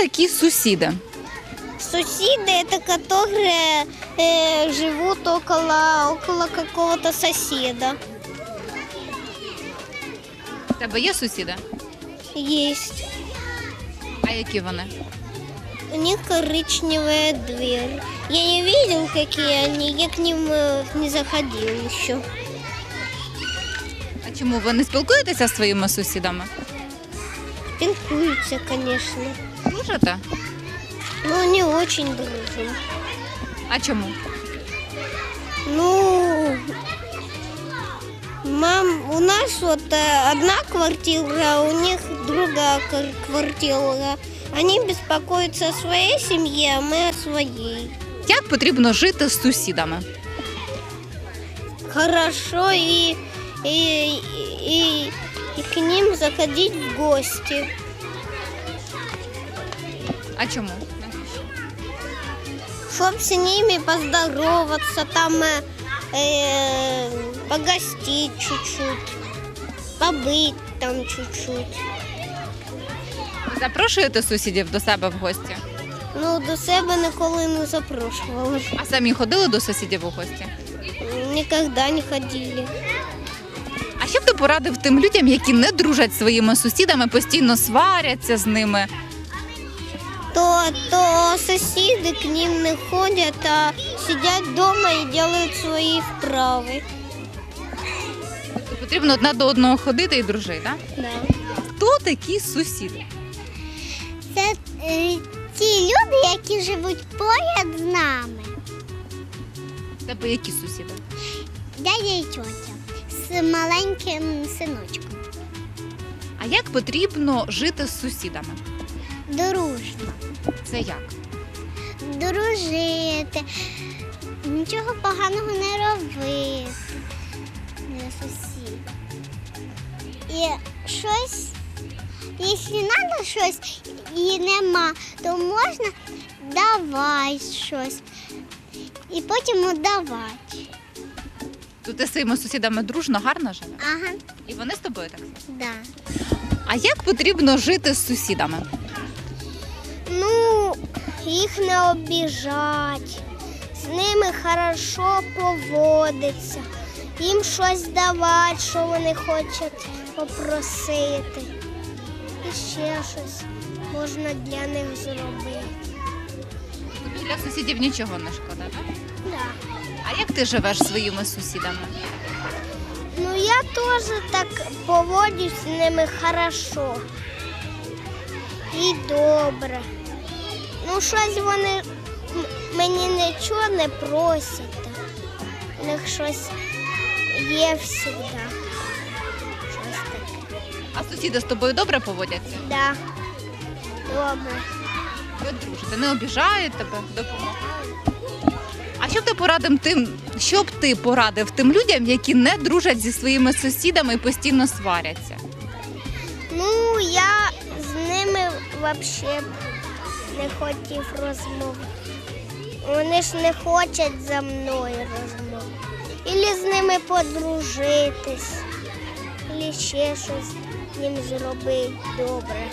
такі сусіди? Соседи это которые э, живут около, около какого-то соседа. У тебе є сусіди? Есть. А які вони? У них коричневая дверь. Я не видел, какие они. Я к ним э, не заходил еще. А чому ви не спілкуєтеся зі своїми сусідами? Пинкуются, конечно. Дружите? Но не очень дружим. А чому? Ну, мам, у нас вот э, одна квартира, у них другая квартира. Они беспокоятся о своей семье, а мы о своей. Як потрібно жити з сусідами? Хорошо и, и, и, и к ним заходить в гости. А чому? Чтоб с ними поздороваться, там э, э, погостить чуть-чуть, побыть там чуть-чуть. Ви запрошуєте сусідів до себе в гості? Ну, до себе ніколи не запрошували. А самі ходили до сусідів у гості? Ніколи не ходили. А що б ти порадив тим людям, які не дружать зі своїми сусідами, постійно сваряться з ними? То, то сусіди к ним не ходять, а сидять вдома і роблять свої вправи. Тобто Потрібно одне до одного ходити і дружити, так? Да. Хто такі сусіди? Це е, ті люди, які живуть поряд з нами. В Тебе які сусіди? Дядя і тьотя з маленьким синочком. А як потрібно жити з сусідами? Дружно. Це як? Дружити, нічого поганого не робити для сусіда. І щось, якщо треба щось і нема, то можна давати щось і потім віддавати. То ти з своїми сусідами дружно, гарно живеш? Ага, І вони з тобою так? да. А як потрібно жити з сусідами? Їх не обіжать, з ними хорошо поводиться, їм щось давати, що вони хочуть попросити. І ще щось можна для них зробити. Для сусідів нічого не шкода, так? Да. А як ти живеш зі своїми сусідами? Ну я теж так поводжусь з ними хорошо і добре. Ну, щось вони мені нічого не просять. У них щось є завжди. Щось таке. А сусіди з тобою добре поводяться? Да. Добре. Ви дружите, не обіжають тебе, допомагають. А що б ти порадив тим, що б ти порадив тим людям, які не дружать зі своїми сусідами і постійно сваряться? Ну, я з ними взагалі не хотів розмов. Вони ж не хочуть за мною розмов. Ілі з ними подружитись, ілі ще щось їм зробити добре.